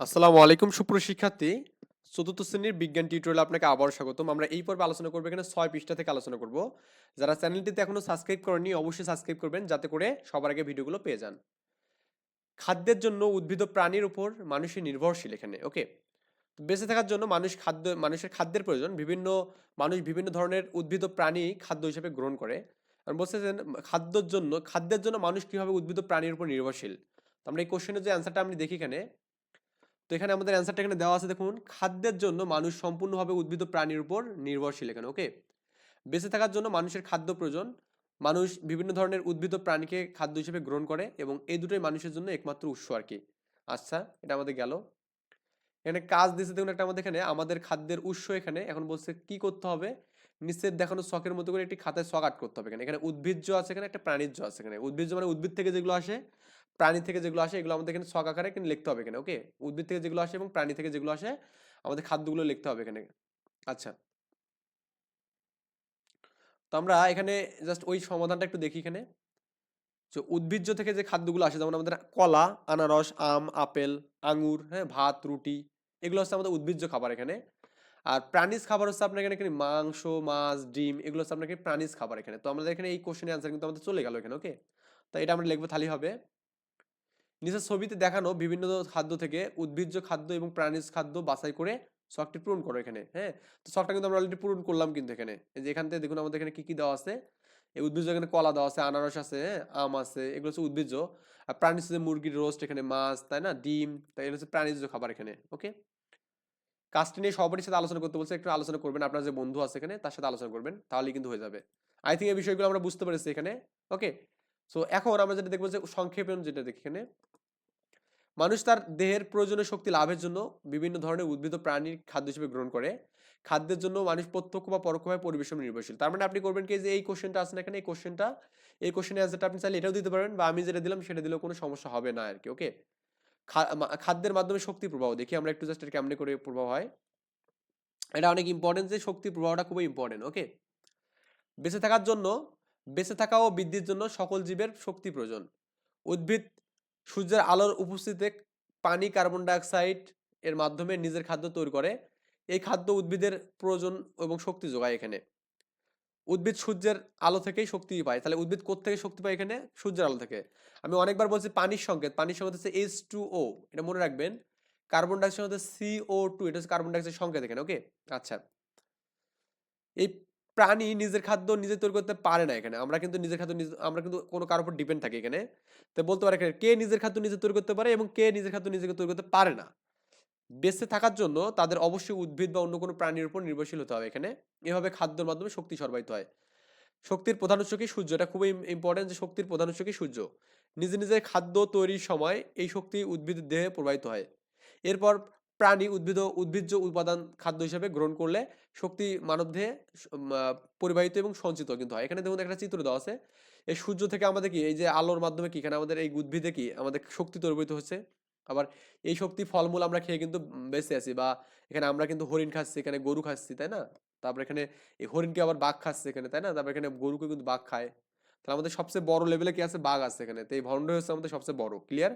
আসসালামু আলাইকুম সুপ্রশিক্ষার্থী চতুর্থ শ্রেণির বিজ্ঞান টিউটোরিয়াল আপনাকে আবার স্বাগতম। আমরা এই পর্বে আলোচনা করব এখানে ছয় পৃষ্ঠা থেকে আলোচনা করব। যারা চ্যানেলটিতে এখনও সাবস্ক্রাইব করেননি, অবশ্যই সাবস্ক্রাইব করবেন যাতে করে সবার আগে ভিডিওগুলো পেয়ে যান। খাদ্যের জন্য উদ্ভিদ প্রাণীর উপর মানুষের নির্ভরশীল এখানে, ওকে? বেঁচে থাকার জন্য মানুষ খাদ্য, মানুষের খাদ্যের প্রয়োজন। বিভিন্ন, মানুষ বিভিন্ন ধরনের উদ্ভিদ প্রাণী খাদ্য হিসেবে গ্রহণ করে। আর বলছে যে খাদ্যের জন্য খাদ্যের জন্য মানুষ কীভাবে উদ্ভিদ প্রাণীর উপর নির্ভরশীল? আমরা এই কোশ্চেনের যে অ্যান্সারটা আমি দেখি এখানে এখানে আমাদের অ্যান্সারটা এখানে দেওয়া আছে, দেখুন, খাদ্যের জন্য মানুষ সম্পূর্ণভাবে উদ্ভিদ প্রাণীর উপর নির্ভরশীল এখানে ওকে বেঁচে থাকার জন্য মানুষের খাদ্য প্রয়োজন, মানুষ বিভিন্ন ধরনের উদ্ভিদ প্রাণীকে খাদ্য হিসেবে গ্রহণ করে এবং এই দুটোই মানুষের জন্য একমাত্র উৎস আর কি। আচ্ছা এটা আমাদের গেল। এখানে কাজ দিয়েছে, দেখুন, একটা আমাদের এখানে, আমাদের খাদ্যের উৎস এখানে, এখন বলছে কি করতে হবে? নিচের দেখানো শখের মতো করে একটি খাতায় শখ আট করতে হবে এখানে। এখানে উদ্ভিজ্জ আছে এখানে, একটা প্রাণীজ আছে এখানে। উদ্ভিজ্জ মানে উদ্ভিদ থেকে যেগুলো আসে প্রাণী থেকে যেগুলো আসে, এগুলো আমাদের এখানে শখ আকারে এখানে লিখতে হবে এখানে ওকে উদ্ভিদ থেকে যেগুলো আসে এবং প্রাণী থেকে যেগুলো আসে, আমাদের খাদ্যগুলো লিখতে হবে এখানে। আচ্ছা। তো আমরা এখানে জাস্ট ওই সমাধানটা একটু দেখি এখানে। যে উদ্ভিজ্জ থেকে যে খাদ্যগুলো আসে, যেমন আমাদের কলা, আনারস, আম, আপেল, আঙুর হ্যাঁ ভাত, রুটি, এগুলো হচ্ছে আমাদের উদ্ভিজ্জ খাবার এখানে। আর প্রাণীজ খাবার হচ্ছে আপনার এখানে মাংস, মাছ, ডিম, এগুলো হচ্ছে আপনার প্রাণীজ খাবার এখানে। তো আমাদের এখানে এই কোশ্চেনের অ্যান্সার কিন্তু আমাদের চলে গেল এখানে ওকে তো এটা আমরা লিখব তাহলেই হবে। নিচের ছবিতে দেখানো বিভিন্ন খাদ্য থেকে উদ্ভিজ্জ খাদ্য এবং প্রাণীজ খাদ্য বাছাই করে শখটি পূরণ করো এখানে হ্যাঁ? তো শখটা কিন্তু আমরা অলরেডি পূরণ করলাম কিন্তু এখানে। যে এখান থেকে দেখুন আমাদের এখানে কি কি দেওয়া আছে? এই উদ্ভিজ্জ এখানে কলা দেওয়া আছে আনারস আছে হ্যাঁ, আম আছে এগুলো হচ্ছে উদ্ভিজ্জ। আর প্রাণীজ হচ্ছে মুরগির রোস্ট এখানে মাছ তাই না? ডিম তাই এগুলো হচ্ছে প্রাণীজ খাবার এখানে ওকে? কাজটি নিয়ে সবারই সাথে আলোচনা করতে বলছে একটু আলোচনা করবেন আপনার যে বন্ধু আছে এখানে তার সাথে আলোচনা করবেন তাহলেই কিন্তু হয়ে যাবে। আই থিঙ্ক এই বিষয়গুলো আমরা বুঝতে পেরেছি এখানে ওকে? সো এখন আমরা যেটা দেখব যে, সংক্ষেপে যেটা দেখি এখানে, মানুষ তার দেহের প্রয়োজনীয় শক্তি লাভের জন্য বিভিন্ন ধরনের উদ্ভিদ ও প্রাণীর খাদ্য হিসেবে গ্রহণ করে। খাদ্যের জন্য মানুষ প্রত্যক্ষ বা পরোক্ষভাবে পরিবেশন নির্ভরশীল। তার মানে আপনি করবেন কি, যে, এই কোশ্চেনটা আছে না এখানে, এই কোশ্চেনটা এই কোশ্চেনের অ্যান্সারটা আপনি চাইলে এটাও দিতে পারবেন বা আমি যেটা দিলাম সেটা দিলেও কোনো সমস্যা হবে না আর কি ওকে খাদ্যের মাধ্যমে শক্তি প্রবাহ, দেখি আমরা একটু জাস্ট কেমনে করে প্রভাব হয়। এটা অনেক ইম্পর্টেন্ট যে, শক্তি প্রবাহটা খুবই ইম্পর্টেন্ট ওকে বেঁচে থাকার জন্য বেঁচে থাকা ও বৃদ্ধির জন্য সকল জীবের শক্তি প্রয়োজন। উদ্ভিদ সূর্যের আলোর উপস্থিতিতে পানি কার্বন ডাইঅক্সাইড এর মাধ্যমে নিজের খাদ্য তৈরি করে। এই খাদ্য উদ্ভিদের প্রয়োজন এবং শক্তি যোগায় এখানে। উদ্ভিদ সূর্যের আলো থেকেই শক্তি পায়। তাহলে উদ্ভিদ থেকে শক্তি পায় এখানে? সূর্যের আলো থেকে। আমি অনেকবার বলছি পানির সংকেত। পানির সংকেত হচ্ছে এইচ টু ও এটা মনে রাখবেন। কার্বন ডাইঅক্সাইড হচ্ছে সিও টু এটা হচ্ছে কার্বন ডাইঅক্সাইড সংকেত এখানে, ওকে? আচ্ছা। এই প্রাণী নিজের খাদ্য নিজে তৈরি করতে পারে না এখানে। আমরা কিন্তু নিজের খাদ্য আমরা কিন্তু কোনো কারোর উপর ডিপেন্ড থাকি এখানে। তো বলতে পারে কে নিজের খাদ্য নিজে তৈরি করতে পারে এবং কে নিজের খাদ্য নিজেকে তৈরি করতে পারে না। বেঁচে থাকার জন্য তাদের অবশ্যই উদ্ভিদ বা অন্য কোনো প্রাণীর উপর নির্ভরশীল হতে হবে এখানে। এভাবে খাদ্যের মাধ্যমে শক্তি সরবরাহিত হয়। শক্তির প্রধান উৎস কি? সূর্য। এটা খুবই ইম্পর্টেন্ট যে শক্তির প্রধান উৎস কি? সূর্য। নিজে নিজের খাদ্য তৈরির সময় এই শক্তি উদ্ভিদের দেহে প্রবাহিত হয়। এরপর প্রাণী উদ্ভিদ উদ্ভিজ্জ উপাদান খাদ্য হিসেবে গ্রহণ করলে শক্তি মানবদেহে পরিবাহিত এবং সঞ্চিত কিন্তু হয়। এখানে দেখুন একটা চিত্র দেওয়া আছে। এই সূর্য থেকে আমাদের কি, এই যে আলোর মাধ্যমে কি, এখানে আমাদের এই উদ্ভিদে কি, আমাদের শক্তি তৈরিত হচ্ছে। আবার এই শক্তি ফলমূল আমরা খেয়ে কিন্তু বেঁচে আছি বা এখানে আমরা কিন্তু হরিণ খাচ্ছি, এখানে গরু খাচ্ছি, তাই না? তারপর এখানে এই হরিণকে আবার বাঘ খাচ্ছে এখানে, তাই না? তারপর এখানে গরুকে কিন্তু বাঘ খায়। তাহলে আমাদের সবচেয়ে বড় লেভেলে কি আছে? বাঘ আছে এখানে। তো এই ভণ্ড হচ্ছে আমাদের সবচেয়ে বড় ক্লিয়ার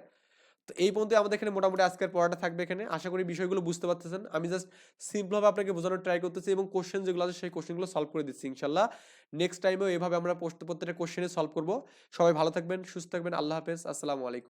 তো এই পর্যন্ত আমাদের এখানে মোটামুটি আজকের পড়াটা থাকবে এখানে। আশা করি বিষয়গুলো বুঝতে পারতেছেন। আমি জাস্ট সিম্পলভাবে আপনাকে বোঝানোর ট্রাই করতেছি এবং কোশ্চেন যেগুলো আছে সেই কোশ্চেনগুলো সলভ করে দিচ্ছি, ইনশাল্লাহ। নেক্সট টাইমেও এভাবে আমরা প্রত্যেকটা কোশ্চেনে সলভ করব। সবাই ভালো থাকবেন, সুস্থ থাকবেন। আল্লাহ হাফেজ। আসসালামু আলাইকুম।